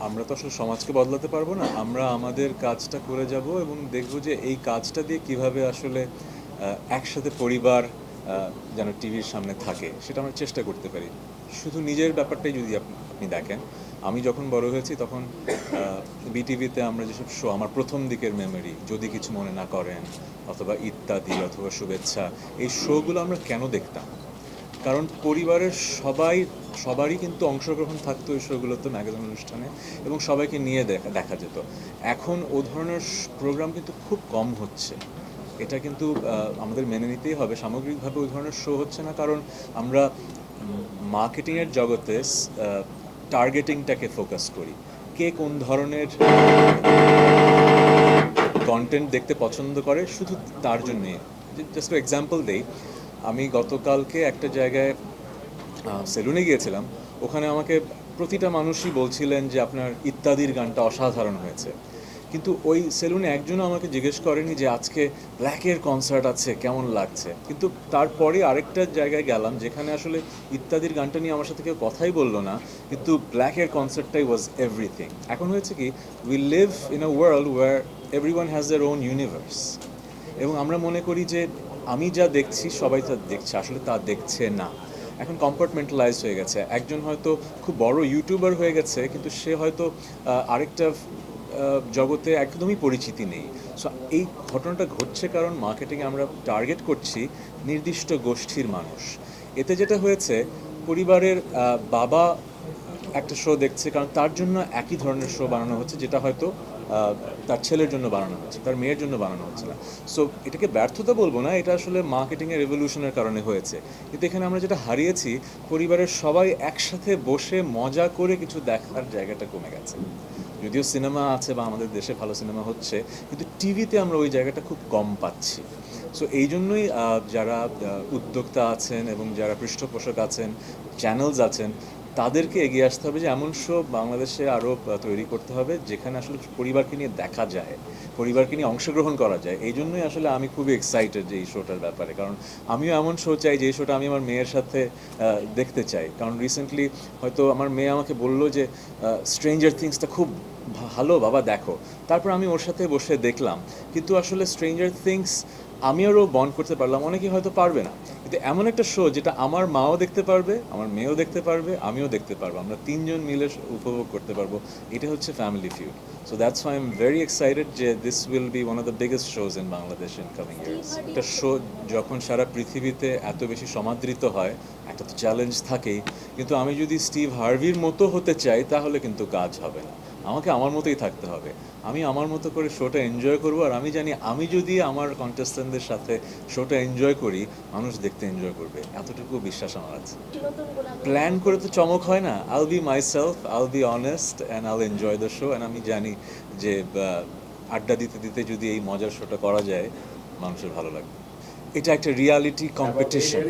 আমরা তো আসলে সমাজকে বদলাতে পারব না, আমরা আমাদের কাজটা করে যাব এবং দেখব যে এই কাজটা দিয়ে কীভাবে আসলে একসাথে পরিবার যেন টিভির সামনে থাকে, সেটা আমরা চেষ্টা করতে পারি। শুধু নিজের ব্যাপারটাই যদি আপ- আপনি দেখেন, আমি যখন বড় হয়েছি তখন বিটিভিতে আমরা যেসব শো আমার প্রথম দিকের মেমোরি যদি কিছু মনে না করেন, অথবা ইত্যাদি, অথবা শুভেচ্ছা, এই শোগুলো আমরা কেন দেখতাম? কারণ পরিবারের সবাই, সবারই কিন্তু অংশগ্রহণ থাকতো এই শোগুলোতে ম্যাগাজিন অনুষ্ঠানে এবং সবাইকে নিয়ে দেখা দেখা যেত। এখন ও ধরনের প্রোগ্রাম কিন্তু খুব কম হচ্ছে। এটা কিন্তু আমাদের মেনে নিতেই হবে। সামগ্রিকভাবে ওই ধরনের শো হচ্ছে না কারণ আমরা মার্কেটিংয়ের জগতে টার্গেটিংটাকে ফোকাস করি। কে কোন ধরনের কন্টেন্ট দেখতে পছন্দ করে, শুধু তার জন্যে জাস্ট এক্সাম্পল দেই, আমি গতকালকে একটা জায়গায় সেলুনে গিয়েছিলাম। ওখানে আমাকে প্রতিটা মানুষই বলছিলেন যে আপনার ইত্যাদির গানটা অসাধারণ হয়েছে। কিন্তু ওই সেলুনে একজনও আমাকে জিজ্ঞেস করেনি যে আজকে ব্ল্যাকের কনসার্ট আছে, কেমন লাগছে? কিন্তু তারপরে আরেকটা জায়গায় গেলাম যেখানে আসলে ইত্যাদির গানটা নিয়ে আমার সাথে কেউ কথাই বলল না, কিন্তু ব্ল্যাকের কনসার্টটাই ওয়াজ এভরিথিং এখন হয়েছে কি we live in a world where everyone has their own universe এবং আমরা মনে করি যে আমি যা দেখছি, সবাই তা দেখছে, আসলে তা দেখছে না। এখন কম্পার্টমেন্টালাইজ হয়ে গেছে। একজন হয়তো খুব বড় ইউটিউবার হয়ে গেছে, কিন্তু সে হয়তো আরেকটা জগতে একদমই পরিচিতি নেই। সো এই ঘটনাটা ঘটছে কারণ মার্কেটিংয়ে আমরা টার্গেট করছি নির্দিষ্ট গোষ্ঠীর মানুষ। এতে যেটা হয়েছে, পরিবারের বাবা একটা শো দেখছে, কারণ তার জন্য একই ধরনের শো বানানো হচ্ছে, যেটা হয়তো তার ছেলের জন্য বানানো হচ্ছে, তার মেয়ের জন্য বানানো হচ্ছে না। সো এটাকে ব্যর্থতা বলব না, এটা আসলে মার্কেটিংয়ের রেভলিউশনের কারণে হয়েছে। কিন্তু এখানে আমরা যেটা হারিয়েছি, পরিবারের সবাই একসাথে বসে মজা করে কিছু দেখার জায়গাটা কমে গেছে। যদিও সিনেমা আছে বা আমাদের দেশে ভালো সিনেমা হচ্ছে, কিন্তু টিভিতে আমরা ওই জায়গাটা খুব কম পাচ্ছি। সো এই জন্যই যারা উদ্যোক্তা আছেন এবং যারা পৃষ্ঠপোষক আছেন চ্যানেলস আছেন তাদেরকে এগিয়ে আসতে হবে যে এমন শো বাংলাদেশে আরও তৈরি করতে হবে যেখানে আসলে পরিবারকে নিয়ে দেখা যায়, পরিবারকে নিয়ে অংশগ্রহণ করা যায়। এই জন্যই আসলে আমি খুবই এক্সাইটেড যে এই শোটার ব্যাপারে। কারণ আমিও এমন শো চাই যে এই শোটা আমি আমার মেয়ের সাথে দেখতে চাই। কারণ রিসেন্টলি হয়তো আমার মেয়ে আমাকে বলল যে স্ট্রেঞ্জার থিংসটা খুব ভালো, বাবা দেখো। তারপর আমি ওর সাথে বসে দেখলাম। কিন্তু আসলে স্ট্রেঞ্জার থিংস আমি আরও বন্ড করতে পারলাম অনেকে হয়তো পারবে না। কিন্তু এমন একটা শো যেটা আমার মাও দেখতে পারবে আমার মেয়েও দেখতে পারবে আমিও দেখতে পারব। আমরা তিনজন মিলে উপভোগ করতে পারব। এটা হচ্ছে family feud so that's why I'm very excited যে this will be one of the biggest shows in Bangladesh in coming years একটা শো যখন সারা পৃথিবীতে এত বেশি সমাদৃত হয় একটা তো চ্যালেঞ্জ থাকেই। কিন্তু আমি যদি স্টিভ হার্ভির মতো হতে চাই তাহলে কিন্তু কাজ হবে না। আমাকে আমার মতোই থাকতে হবে। আমি আমার মতো করে শোটা এনজয় করব আর আমি জানি আমি যদি আমার কন্টেস্ট্যান্টদের সাথে শোটা এনজয় করি মানুষ দেখতে এনজয় করবে। এতটুকু বিশ্বাস আমার আছে। প্ল্যান করে তো চমক হয় না। I'll be myself I'll be honest and I'll enjoy the show and আমি জানি যে আড্ডা দিতে দিতে যদি এই মজার শোটা করা যায় মানুষের ভালো লাগবে। এটা একটা রিয়ালিটি কম্পিটিশন